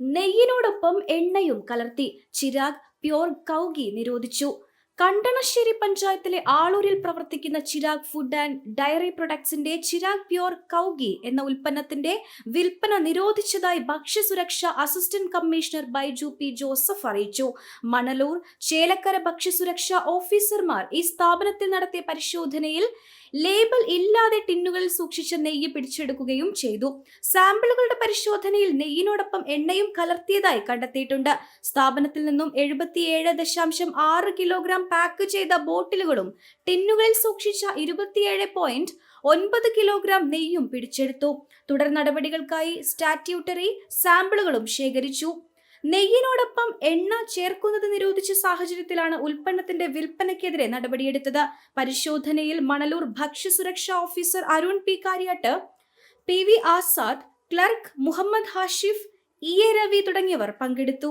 നെയ്യിനോടൊപ്പം എണ്ണയും കലർത്തി ചിരാഗ് പ്യോർ കൗഗി നിരോധിച്ചു. കണ്ടണശ്ശേരി പഞ്ചായത്തിലെ ആളൂരിൽ പ്രവർത്തിക്കുന്ന ചിരാഗ് ഫുഡ് ആൻഡ് ഡയറി പ്രൊഡക്ട്സിന്റെ ചിരാഗ് പ്യോർ കൗഗി എന്ന ഉൽപ്പന്നത്തിന്റെ വിൽപ്പന നിരോധിച്ചതായി ഭക്ഷ്യസുരക്ഷ assistant commissioner Baiju P Joseph അറിയിച്ചു. മണലൂർ ചേലക്കര ഭക്ഷ്യസുരക്ഷ ഓഫീസർമാർ ഈ സ്ഥാപനത്തിൽ നടത്തിയ പരിശോധനയിൽ ലേബൽ ഇല്ലാതെ ടിന്നുകളിൽ സൂക്ഷിച്ച നെയ്യ് പിടിച്ചെടുക്കുകയും ചെയ്തു. സാമ്പിളുകളുടെ പരിശോധനയിൽ നെയ്യിനോടൊപ്പം എണ്ണയും കലർത്തിയതായി കണ്ടെത്തിയിട്ടുണ്ട്. സ്ഥാപനത്തിൽ നിന്നും എഴുപത്തിയേഴ് ദശാംശം ആറ് കിലോഗ്രാം പാക്ക് ചെയ്ത ബോട്ടിലുകളും ടിന്നുകളിൽ സൂക്ഷിച്ച ഇരുപത്തിയേഴ് പോയിന്റ് ഒൻപത് കിലോഗ്രാം നെയ്യും പിടിച്ചെടുത്തു. തുടർ നടപടികൾക്കായി സ്റ്റാറ്റ്യൂട്ടറി സാമ്പിളുകളും ശേഖരിച്ചു. നെയ്യിനോടൊപ്പം എണ്ണ ചേർക്കുന്നത് നിരോധിച്ച സാഹചര്യത്തിലാണ് ഉൽപ്പന്നത്തിന്റെ വിൽപ്പനയ്ക്കെതിരെ നടപടിയെടുത്തത്. പരിശോധനയിൽ മണലൂർ ഭക്ഷ്യസുരക്ഷാ officer Arun P. Karyattu P. V. Azad clerk Muhammad Hashif E. A. Ravi തുടങ്ങിയവർ പങ്കെടുത്തു.